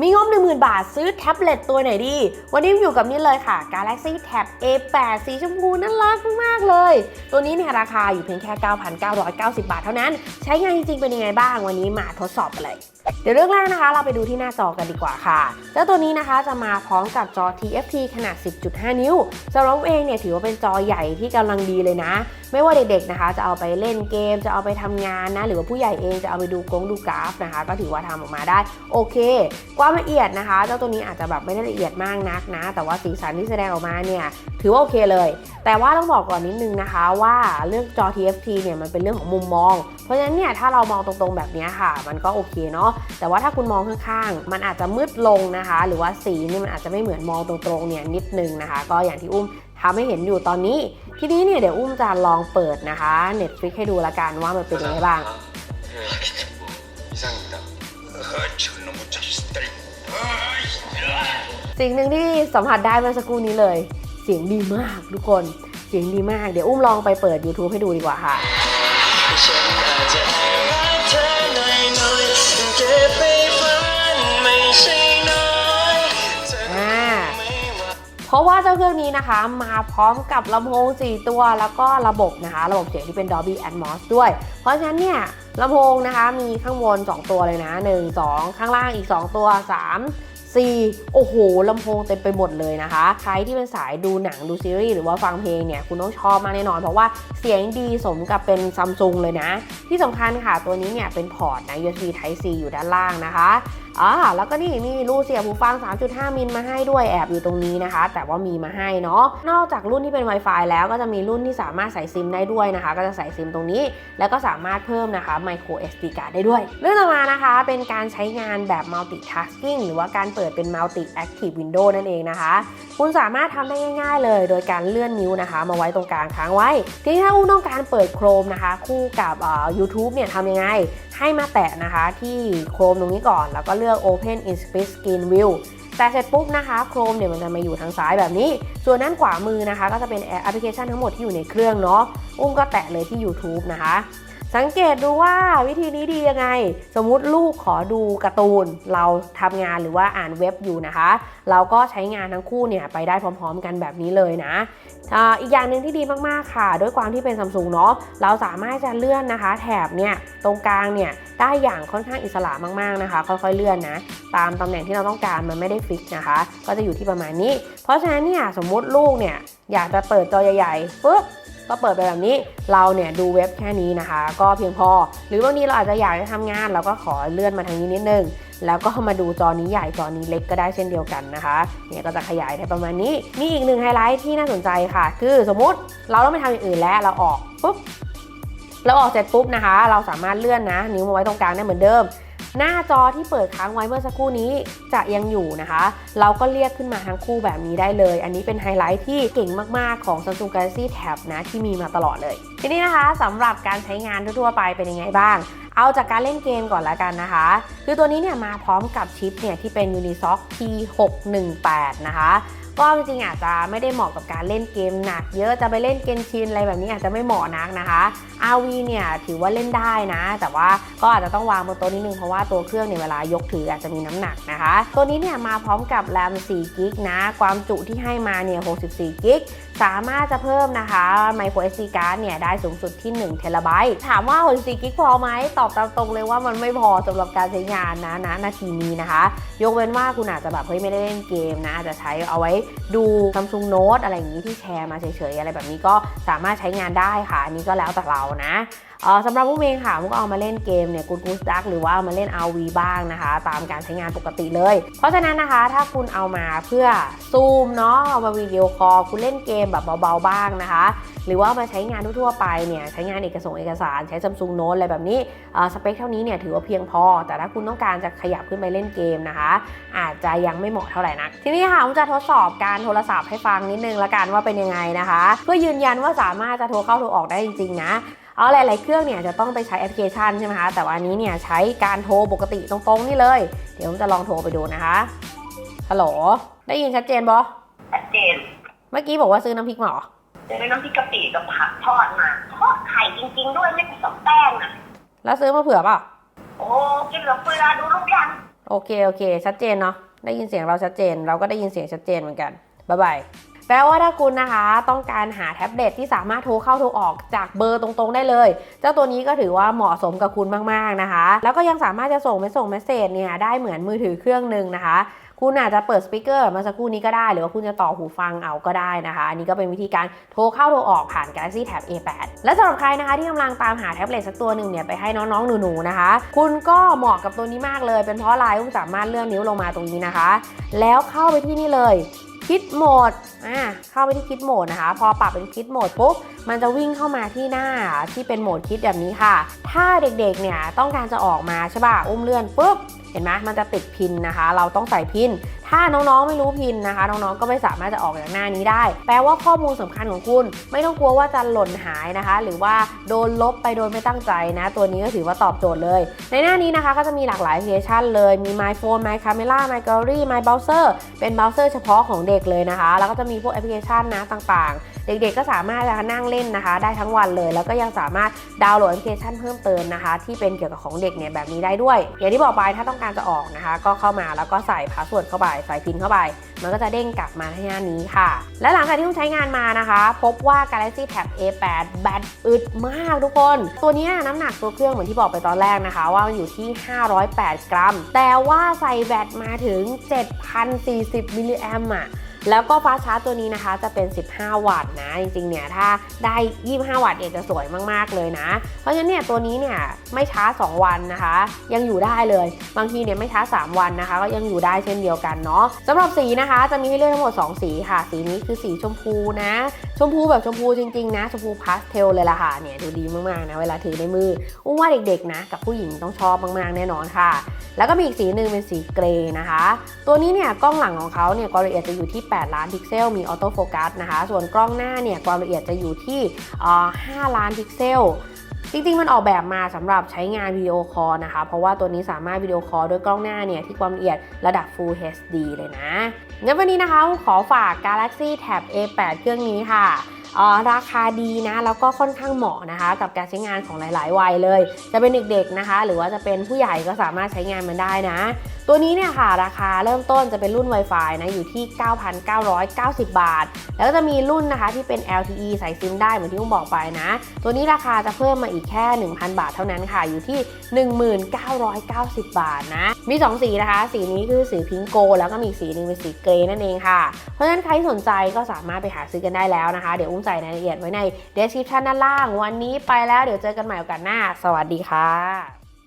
มีงบ10,000 บาทซื้อแท็บเล็ตตัวไหนดี วันนี้อยู่กับนี่เลยค่ะ Galaxy Tab A8 สีชมพูน่ารักมากเลย ตัวนี้เนี่ยราคาอยู่เพียงแค่ 9,990 บาทเท่านั้น ใช้งานจริงๆเป็นยังไงบ้าง วันนี้มาทดสอบกันเลย เดี๋ยวเรื่องแรกนะคะ เราไปดูที่หน้าจอกันดีกว่าค่ะ เจ้าตัวนี้นะคะจะมาพร้อมกับจอ TFT ขนาด 10.5 นิ้วสำหรับเองเนี่ยถือว่าเป็นจอใหญ่ที่กำลังดีเลยนะ ไม่ว่าเด็กๆนะคะ จะเอาไปเล่นเกม จะเอาไปทำงานนะ หรือว่าผู้ใหญ่เองจะเอาไปดูกงดูกราฟนะคะ ก็ถือว่าทำออกมาได้โอเคความละเอียดนะคะ เจ้าตัวนี้อาจจะแบบไม่ได้ละเอียดมากนักนะ แต่ว่าสีสันที่แสดงออกมาเนี่ยถือว่าโอเคเลย แต่ว่าต้องบอกก่อนนิดนึงนะคะว่าเรื่องจอ TFT เนี่ยมันเป็นเรื่องของมุมมอง เพราะฉะนั้นเนี่ยถ้าเรามองตรงๆแบบนี้ค่ะ มันก็โอเคเนาะ แต่ว่าถ้าคุณมองข้างๆ มันอาจจะมืดลงนะคะ หรือว่าสีนี่มันอาจจะไม่เหมือนมองตรงๆเนี่ยนิดนึงนะคะ ก็อย่างที่อุ้มทำให้เห็นอยู่ตอนนี้ ทีนี้เนี่ยเดี๋ยวอุ้มจะลองเปิดนะคะ Netflix ให้ดูละกันว่ามันเป็นยังไงบ้าง สิ่งหนึ่งที่สัมผัสได้เมื่อสักครู่นี้เลย เสียงดีมากทุกคน เสียงดีมาก เดี๋ยวอุ้มลองไปเปิด YouTube ให้ดูดีกว่าค่ะเพราะว่าเจ้าเครื่องนี้นะคะ มาพร้อมกับลำโพง 4 ตัว แล้วก็ระบบนะคะ ระบบเสียงที่เป็น Dolby Atmos ด้วย เพราะฉะนั้นเนี่ยลำโพงนะคะมีข้างบน 2 ตัวเลยนะ 1 2 ข้างล่างอีก 2 ตัว 3 4 โอ้โหลำโพงเต็มไปหมดเลยนะคะ ใครที่เป็นสายดูหนังดูซีรีส์หรือว่าฟังเพลงเนี่ยคุณต้องชอบมากแน่นอน เพราะว่าเสียงดีสมกับเป็นซัมซุงเลยนะ ที่สำคัญค่ะตัวนี้เนี่ยเป็นพอร์ตนะ USB Type C อยู่ด้านล่างนะคะอ่าแล้วก็นี่มีรูเสียบหูฟัง 3.5 มิลมาให้ด้วยแอบอยู่ตรงนี้นะคะ แต่ว่ามีมาให้เนาะนอกจากรุ่นที่เป็น Wi-Fi แล้วก็จะมีรุ่นที่สามารถใส่ซิมได้ด้วยนะคะ ก็จะใส่ซิมตรงนี้ แล้วก็สามารถเพิ่มนะคะ micro SD card ได้ด้วย เรื่องต่อมานะคะ เป็นการใช้งานแบบ multitasking หรือว่าการเปิดเป็น multi active window นั่นเองนะคะ คุณสามารถทำได้ง่าย ๆ เลย โดยการเลื่อนนิ้วนะคะ มาไว้ตรงกลางค้างไว้ ทีนี้ถ้าคุณต้องการเปิด Chrome นะคะ คู่กับ YouTube เนี่ยทำยังไง ให้มาแตะนะคะที่ Chrome ตรงนี้ก่อน แล้วก็เลือก Open in Split Screen View แต่เสร็จปุ๊บนะคะ Chrome เนี่ยมันจะมาอยู่ทางซ้ายแบบนี้ ส่วนด้านขวามือนะคะ ก็จะเป็นแอปพลิเคชันทั้งหมดที่อยู่ในเครื่องเนาะอุ้มก็แตะเลยที่ YouTube นะคะ สังเกตดูว่าวิธีนี้ดียังไง สมมุติลูกขอดูการ์ตูน เราทำงานหรือว่าอ่านเว็บอยู่นะคะ เราก็ใช้งานทั้งคู่เนี่ยไปได้พร้อม ๆ กันแบบนี้เลยนะอีกอย่างหนึ่งที่ดีมากๆค่ะ ด้วยความที่เป็นซัมซุงเนาะเราสามารถจะเลื่อนนะคะ แถบเนี่ยตรงกลางเนี่ยได้อย่างค่อนข้างอิสระมากๆนะคะ ค่อยๆเลื่อนนะ ตามตำแหน่งที่เราต้องการมันไม่ได้ฟิกนะคะ ก็จะอยู่ที่ประมาณนี้ เพราะฉะนั้นเนี่ยสมมุติลูกเนี่ยอยากจะเปิดจอใหญ่ๆปุ๊บ ก็เปิดไปแบบนี้เราเนี่ยดูเว็บแค่นี้นะคะ ก็เพียงพอ หรือบางทีเราอาจจะอยากจะทำงานเราก็ขอเลื่อนมาทางนี้นิดนึงแล้วก็มาดูจอนี้ใหญ่จอนี้เล็กก็ได้เช่นเดียวกันนะคะเนี่ยก็จะขยายได้ประมาณนี้ มีอีกหนึ่งไฮไลท์ที่น่าสนใจค่ะ คือสมมุติเราต้องไปทำอย่างอื่นแล้วเราออกปุ๊บเราออกเสร็จปุ๊บนะคะ เราสามารถเลื่อนนะ นิ้วมาไว้ตรงกลางได้เหมือนเดิม หน้าจอที่เปิดค้างไว้เมื่อสักครู่นี้จะยังอยู่นะคะ เราก็เรียกขึ้นมาทั้งคู่แบบนี้ได้เลย อันนี้เป็นไฮไลท์ที่เก่งมาก ๆ ของ Samsung Galaxy Tab นะที่มีมาตลอดเลย ทีนี้นะคะสำหรับการใช้งานทั่วๆไปเป็นยังไงบ้างเอาจากการเล่นเกมก่อนละกันนะคะ คือตัวนี้เนี่ยมาพร้อมกับชิปเนี่ยที่เป็น Unisoc T618 นะคะ ก็จริงๆอาจจะไม่ได้เหมาะกับการเล่นเกมหนัก เยอะจะไปเล่นเกมชินอะไรแบบนี้อาจจะไม่เหมาะนักนะคะ RV เนี่ยถือว่าเล่นได้นะ แต่ว่าก็อาจจะต้องวางบนโต๊ะนิดนึงเพราะว่าตัวเครื่องเนี่ยเวลายกถืออาจจะมีน้ำหนักนะคะ ตัวนี้เนี่ยมาพร้อมกับแรม4กิกนะ ความจุที่ให้มาเนี่ย64กิกสามารถจะเพิ่มนะคะ micro SD card เนี่ยได้สูงสุดที่1เทราไบต์ถามว่า64กิกพอไหมตอบตามตรงเลยว่ามันไม่พอสำหรับการใช้งานนะนะนาทีนี้นะคะ ยกเว้นว่าคุณอาจจะแบบเฮ้ยไม่ได้เล่นเกมนะอาจจะใช้เอาไว้ดู Samsung Note อะไรอย่างนี้ที่แชร์มาเฉยๆอะไรแบบนี้ก็สามารถใช้งานได้ค่ะอันนี้ก็แล้วแต่เรานะ สำหรับมุกเองค่ะมุกเอามาเล่นเกมเนี่ยกูดกูสดักหรือว่าเอามาเล่น RV บ้างนะคะ ตามการใช้งานปกติเลย เพราะฉะนั้นนะคะถ้าคุณเอามาเพื่อซูมเนาะเอามาวิดีโอคอลคุณเล่นเกมแบบเบาๆบ้างนะคะ หรือว่ามาใช้งานทั่วๆไปเนี่ยใช้งานเอกสารเอกสารใช้ Samsung Note อะไรแบบนี้สเปคเท่านี้เนี่ยถือว่าเพียงพอ แต่ถ้าคุณต้องการจะขยับขึ้นไปเล่นเกมนะคะ อาจจะยังไม่เหมาะเท่าไหร่นักทีนี้ค่ะผมจะทดสอบการโทรศัพท์ให้ฟังนิดนึงละกันว่าเป็นยังไงนะคะ เพื่อยืนยันว่าสามารถจะโทรเข้าโทรออกได้จริงๆนะ เอาหลาย ๆ เครื่องเนี่ยจะต้องไปใช้แอปพลิเคชันใช่ไหมคะ แต่ว่าอันนี้เนี่ยใช้การโทรปกติตรงๆนี่เลย เดี๋ยวผมจะลองโทรไปดูนะคะ ฮัลโหล ได้ยินชัดเจนบอชัดเจน เมื่อกี้บอกว่าซื้อน้ำพริกมาเหรอเจอน้ำพริกกะปิกับผักทอดมาทอดไข่จริง ๆ ด้วยไม่ผสมแป้งนะแล้วซื้อมาเผื่อเปล่าโอ้กินเหลือเฟือดูรูปยัง โอเค โอเค ชัดเจนเนาะ ได้ยินเสียงเราชัดเจน เราก็ได้ยินเสียงชัดเจนเหมือนกัน บ๊ายบาย แปลว่าถ้าคุณนะคะต้องการหาแท็บเล็ตที่สามารถโทรเข้าโทรออกจากเบอร์ตรงๆ ได้เลย เจ้าตัวนี้ก็ถือว่าเหมาะสมกับคุณมากๆนะคะ แล้วก็ยังสามารถจะส่งไปส่งเมสเซจเนี่ยได้เหมือนมือถือเครื่องหนึ่งนะคะคุณอาจจะเปิดสปีกเกอร์มาสักครู่นี้ก็ได้ หรือว่าคุณจะต่อหูฟังเอาก็ได้นะคะ อันนี้ก็เป็นวิธีการโทรเข้าโทรออกผ่าน Galaxy Tab A8 และสำหรับใครนะคะที่กำลังตามหาแท็บเล็ตสักตัวหนึ่งเนี่ยไปให้น้องๆหนูๆนะคะ คุณก็เหมาะกับตัวนี้มากเลย เป็นเพราะอะไรคุณสามารถเลื่อนนิ้วลงมาตรงนี้นะคะ แล้วเข้าไปที่นี่เลย คิดโหมดอ่าเข้าไปที่คิดโหมดนะคะ พอปรับเป็นคิดโหมดปุ๊บมันจะวิ่งเข้ามาที่หน้าที่เป็นโหมดคิดแบบนี้ค่ะ ถ้าเด็กๆเนี่ยต้องการจะออกมาใช่ป่ะอุ้มเลื่อนปุ๊บเห็นไหมมันจะติดพินนะคะ เราต้องใส่พิน ถ้าน้องๆไม่รู้พินนะคะ น้องๆก็ไม่สามารถจะออกจากหน้านี้ได้ แปลว่าข้อมูลสำคัญของคุณ ไม่ต้องกลัวว่าจะหล่นหายนะคะ หรือว่าโดนลบไปโดยไม่ตั้งใจนะ ตัวนี้ก็ถือว่าตอบโจทย์เลย ในหน้านี้นะคะก็จะมีหลากหลายแอปพลิเคชันเลยมี My Phone My Camera My Gallery My Browser เป็นเบราว์เซอร์เฉพาะของเด็กเลยนะคะ แล้วก็จะมีพวกแอปพลิเคชันนะต่างๆ เด็กๆก็สามารถจะนั่งเล่นนะคะ ได้ทั้งวันเลย แล้วก็ยังสามารถดาวน์โหลดแอปพลิเคชันเพิ่มเติมนะคะ ที่เป็นเกี่ยวกับของเด็กเนี่ยแบบนี้ได้ด้วย อย่างที่บอกไปถ้าต้องการจะออกนะคะ ก็เข้ามาแล้วก็ใส่พาสเวิร์ดเข้าไปใส่พินเข้าไป มันก็จะเด้งกลับมาที่หน้านี้ค่ะ และหลังจากที่คุณใช้งานมานะคะ พบว่า Galaxy Tab A8 แบตอึดมากทุกคน ตัวนี้น้ำหนักตัวเครื่องเหมือนที่บอกไปตอนแรกนะคะ ว่ามันอยู่ที่ 508 กรัม แต่ว่าใส่แบตมาถึง 7,040 มิลลิแอมอะ แล้วก็ฟ้าชาร์จตัวนี้นะคะจะเป็น 15 วัตต์นะ จริงๆเนี่ยถ้าได้ 25 วัตต์เนี่ยจะสวยมากๆเลยนะ เพราะฉะนั้นเนี่ยตัวนี้เนี่ยไม่ช้า 2 วันนะคะ ยังอยู่ได้เลย บางทีเนี่ยไม่ช้า 3 วันนะคะ ก็ยังอยู่ได้เช่นเดียวกันเนาะสำหรับสีนะคะจะมีให้เลือกทั้งหมด 2 สีค่ะ สีนี้คือสีชมพูนะ ชมพูแบบชมพูจริงๆนะ ชมพูพาสเทลเลยล่ะค่ะเนี่ยดูดีมากๆนะเวลาถือในมืออุ้มว่าเด็กๆนะกับผู้หญิงต้องชอบมากๆแน่นอนค่ะ แล้วก็มีอีกสีหนึ่งเป็นสีเกรย์นะคะ ตัวนี้เนี่ยกล้องหลังของเขาเนี่ยความละเอียดจะอยู่ที่8 ล้านพิกเซล มีออโต้โฟกัสนะคะ ส่วนกล้องหน้าเนี่ยความละเอียดจะอยู่ที่ 5 ล้านพิกเซลจริงๆ มันออกแบบมาสำหรับใช้งานวิดีโอคอลนะคะ เพราะว่าตัวนี้สามารถวิดีโอคอลด้วยกล้องหน้าเนี่ยที่ความละเอียดระดับ Full HD เลยนะงั้นวันนี้นะคะขอฝาก Galaxy Tab A8 เครื่องนี้ค่ะราคาดีนะ แล้วก็ค่อนข้างเหมาะนะคะ กับการใช้งานของหลาย ๆ วัยเลย จะเป็นเด็กๆนะคะ หรือว่าจะเป็นผู้ใหญ่ก็สามารถใช้งานมันได้นะ ตัวนี้เนี่ยค่ะราคาเริ่มต้นจะเป็นรุ่น Wi-Fi นะอยู่ที่ 9,990 บาท แล้วก็จะมีรุ่นนะคะที่เป็น LTE ใส่ซิมได้เหมือนที่อุ้มบอกไปนะ ตัวนี้ราคาจะเพิ่มมาอีกแค่ 1,000 บาทเท่านั้นค่ะอยู่ที่ 1990 บาทนะ มี 2 สีนะคะ สีนี้คือสีพิงโก แล้วก็มีสีหนึงเป็นสีเกรย์นั่นเองค่ะ เพราะฉะนั้นใครสนใจก็สามารถไปหาซื้อกันได้แล้วนะคะ เดี๋ยวอุ้มใส่รายละเอียดไว้ใน description ด้านล่าง วันนี้ไปแล้วเดี๋ยวเจอกันใหม่โอกาสหน้า สวัสดีค่ะ